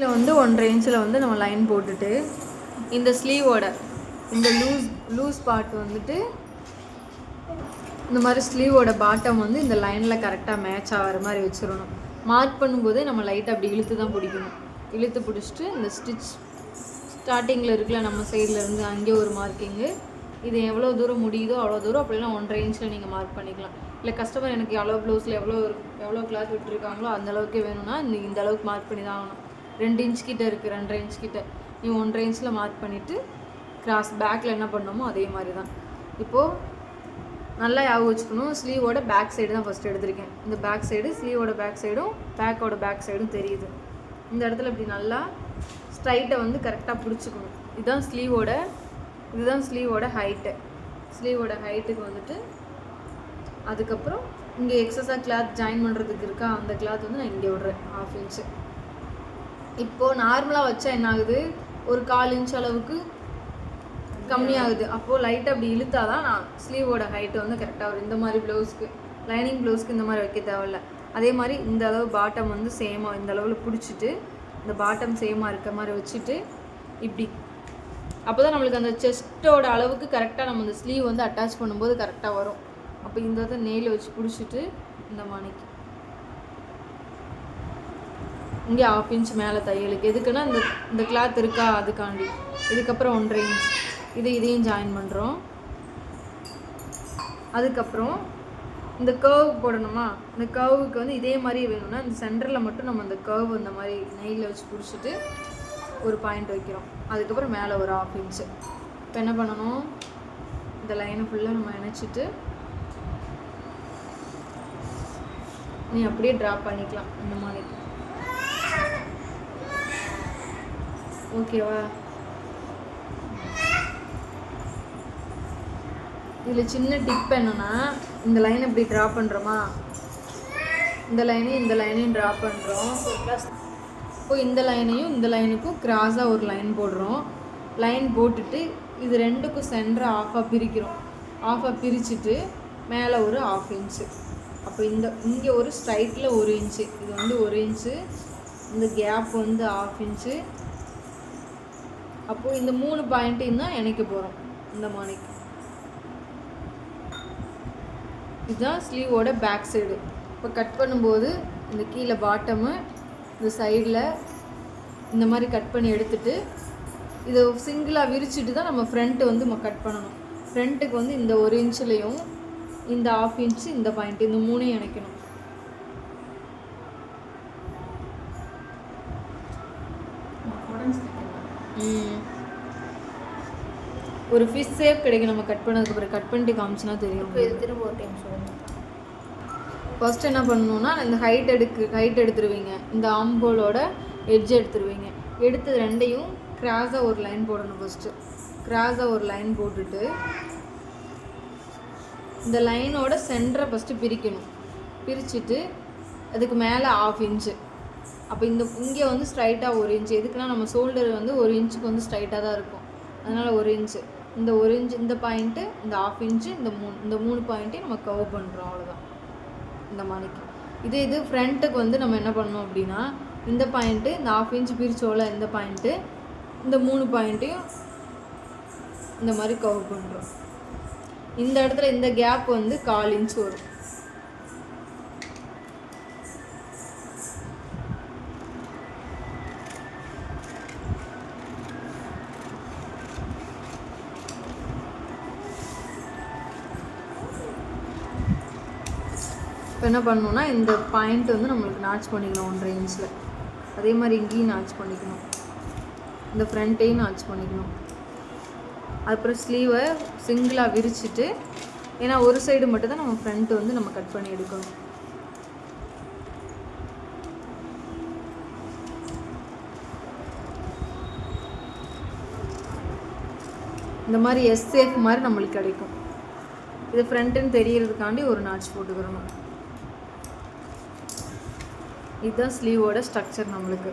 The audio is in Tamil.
இதில் வந்து ஒன்றரை இன்ச்சில் வந்து நம்ம லைன் போட்டுட்டு இந்த ஸ்லீவோட இந்த லூஸ் லூஸ் பார்ட் வந்துட்டு இந்த மாதிரி ஸ்லீவோட பாட்டம் வந்து இந்த லைனில் கரெக்டாக மேட்ச் ஆகிற மாதிரி வச்சிடணும் மார்க் பண்ணும்போதே நம்ம லைட்டை அப்படி இழுத்து தான் பிடிக்கணும். இழுத்து பிடிச்சிட்டு இந்த ஸ்டிச் ஸ்டார்டிங்கில் இருக்குல்ல நம்ம சைடில் இருந்து அங்கே ஒரு மார்க்கிங்கு இது எவ்வளோ தூரம் முடியுதோ அவ்வளோ தூரம் அப்படிலாம் ஒன்றரை இன்ச்சில் நீங்கள் மார்க் பண்ணிக்கலாம். இல்லை கஸ்டமர் எனக்கு எவ்வளோ ப்ளவுஸில் எவ்வளோ எவ்வளோ கிளாத் விட்டுருக்காங்களோ அந்த அளவுக்கு வேணும்னா இந்த இந்த அளவுக்கு மார்க் பண்ணி தான் ஆகணும். ரெண்டு இன்ச் கிட்ட இருக்குது ரெண்டரை இன்ச் கிட்ட. நீ ஒன்றரை இன்ச்சில் மார்க் பண்ணிவிட்டு கிராஸ் பேக்கில் என்ன பண்ணோமோ அதே மாதிரி தான் இப்போது நல்லா ஞாபகம் வச்சுக்கணும் ஸ்லீவோட பேக் சைடு தான் ஃபஸ்ட் எடுத்திருக்கேன். இந்த பேக் சைடு ஸ்லீவோட பேக் சைடும் பேக்கோட பேக் சைடும் தெரியுது. இந்த இடத்துல இப்படி நல்லா ஸ்ட்ரைட்டை வந்து கரெக்டாக பிடிச்சிக்கணும். இதுதான் ஸ்லீவோட இதுதான் ஸ்லீவோட ஹைட்டு ஸ்லீவோட ஹைட்டுக்கு வந்துட்டு அதுக்கப்புறம் இங்கே எக்ஸஸாக கிளாத் ஜாயின் பண்ணுறதுக்கு இருக்கா? அந்த கிளாத் வந்து நான் இங்கே விடுறேன் ஹாஃப் இன்ச்சு இப்போது நார்மலாக வச்சா என்ன ஆகுது ஒரு கால் இன்ச் அளவுக்கு கம்மியாகுது. அப்போது லைட்டாக அப்படி இழுத்தா தான் நான் ஸ்லீவோட ஹைட்டு வந்து கரெக்டாக வரும். இந்த மாதிரி ப்ளவுஸ்க்கு லைனிங் ப்ளவுஸ்க்கு இந்த மாதிரி வைக்க தேவையில்ல. அதே மாதிரி இந்த அளவு பாட்டம் வந்து சேமாக இந்த அளவில் பிடிச்சிட்டு இந்த பாட்டம் சேமாக இருக்க மாதிரி வச்சுட்டு இப்படி. அப்போ தான் நம்மளுக்கு அந்த செஸ்ட்டோட அளவுக்கு கரெக்டாக நம்ம அந்த ஸ்லீவ் வந்து அட்டாச் பண்ணும்போது கரெக்டாக வரும். அப்போ இந்த இதை நெயில் வச்சு பிடிச்சிட்டு இந்த மணிக்கு. இங்கே ஆஃப் இன்ச் மேலே தையலுக்கு. எதுக்குன்னா இந்த இந்த கிளாத் இருக்கா அதுக்காண்டி. இதுக்கப்புறம் ஒன்றரை இன்ச் இது இதையும் ஜாயின் பண்ணுறோம் அதுக்கப்புறம் இந்த கர்வ் போடணுமா? இந்த கர்வுக்கு வந்து இதே மாதிரி வேணும்னா இந்த சென்டரில் மட்டும் நம்ம அந்த கர்வ் இந்த மாதிரி நெய்யில் வச்சு பிடிச்சிட்டு ஒரு பாயிண்ட் வைக்கிறோம். அதுக்கப்புறம் மேலே ஒரு ஆஃப் இன்ச்சு இப்போ என்ன பண்ணணும்? இந்த லைனை ஃபுல்லாக நம்ம இணைச்சிட்டு நீ அப்படியே ட்ராப் பண்ணிக்கலாம். இந்த மாதிரி. ஓகேவா? இதில் சின்ன டிப் என்னன்னா இந்த லைன் இப்படி ட்ரா பண்ணுறோமா இந்த லைனையும் இந்த லைனையும் ட்ரா பண்ணுறோம் இப்போ இந்த லைனையும் இந்த லைனுக்கும் கிராஸாக ஒரு லைன் போடுறோம். லைன் போட்டுட்டு இது ரெண்டுக்கும் சென்டரை ஆஃபாக பிரிக்கிறோம். ஆஃபாக பிரிச்சுட்டு மேலே ஒரு ஆஃப் இன்ச்சு அப்போ இந்த இங்கே ஒரு ஸ்ட்ரைட்டில் ஒரு இன்ச்சு இது வந்து ஒரு இன்ச்சு இந்த கேப் வந்து ஆஃப் இன்ச்சு அப்போது இந்த மூணு பாயிண்ட்டையும் தான் இணைக்க போகிறோம் இந்த மாணிக்கு இதுதான் ஸ்லீவோட பேக் சைடு இப்போ கட் பண்ணும்போது இந்த கீழே பாட்டமு இந்த சைடில் இந்த மாதிரி கட் பண்ணி எடுத்துட்டு இதை சிங்கிளாக விரிச்சிட்டு தான் நம்ம ஃப்ரண்ட்டு வந்து நம்ம கட் பண்ணணும். ஃப்ரண்ட்டுக்கு வந்து இந்த ஒரு இன்ச்சுலேயும் இந்த ஆஃப் இன்ச்சு இந்த பாயிண்ட் இந்த மூணையும் இணைக்கணும். ம். ஒரு ஃபிஷ் சேஃப் கிடைக்கும் நம்ம கட் பண்ணதுக்கு அப்புறம் கட் பண்ணிட்டு காமிச்சுனா தெரியும். இப்போ இது திரும்ப ஒரு டைம் சொல்லுங்கள் ஃபர்ஸ்ட் என்ன பண்ணணும்னா இந்த ஹைட் எடுக்கு ஹைட் எடுத்துருவீங்க. இந்த ஆம்போலோட எட்ஜ் எடுத்துருவீங்க. எடுத்து ரெண்டையும் கிராஸாக ஒரு லைன் போடணும் ஃபஸ்ட்டு கிராஸாக ஒரு லைன் போட்டுட்டு இந்த லைனோட சென்டரை ஃபஸ்ட்டு பிரிக்கணும். பிரிச்சுட்டு அதுக்கு மேலே ஆஃப் இன்ச்சு அப்போ இந்த இங்கே வந்து ஸ்ட்ரைட்டாக ஒரு இன்ச்சு எதுக்குன்னா நம்ம ஷோல்டர் வந்து ஒரு இன்ச்சுக்கு வந்து ஸ்ட்ரைட்டாக தான் இருக்கும். அதனால் ஒரு இன்ச்சு இந்த ஒரு இன்ச் இந்த பாயிண்ட்டு இந்த ஆஃப் இன்ச்சு இந்த மூணு இந்த மூணு பாயிண்ட்டையும் நம்ம கவர் பண்ணுறோம் அவ்வளோதான் இந்த மாதிரிக்கு இது இது ஃப்ரண்ட்டுக்கு வந்து நம்ம என்ன பண்ணோம் அப்படின்னா இந்த பாயிண்ட்டு இந்த ஆஃப் இன்ச் பிரிச்சோல இந்த பாயிண்ட்டு இந்த மூணு பாயிண்ட்டையும் இந்த மாதிரி கவர் பண்ணுறோம் இந்த இடத்துல இந்த கேப் வந்து கால் இன்ச் வரும். இப்போ என்ன பண்ணணும்னா இந்த பாயிண்ட் வந்து நம்மளுக்கு நாச் பண்ணிக்கணும் ஒன்றரை இன்ச்சில் அதே மாதிரி இங்கேயும் நாச் பண்ணிக்கணும். இந்த ஃப்ரண்ட்டையும் நாச் பண்ணிக்கணும். அப்புறம் ஸ்லீவை சிங்கிளாக விரிச்சிட்டு ஏன்னா ஒரு சைடு மட்டும் தான் நம்ம ஃப்ரண்ட்டு வந்து நம்ம கட் பண்ணி எடுக்கணும். இந்த மாதிரி எஸ் சேஃப் மாதிரி நம்மளுக்கு கிடைக்கும். இது ஃப்ரண்ட்டுன்னு தெரியறதுக்காண்டி ஒரு நாட்ச் போட்டுக்கிறணும் இதுதான் ஸ்லீவோட ஸ்ட்ரக்சர் நம்மளுக்கு.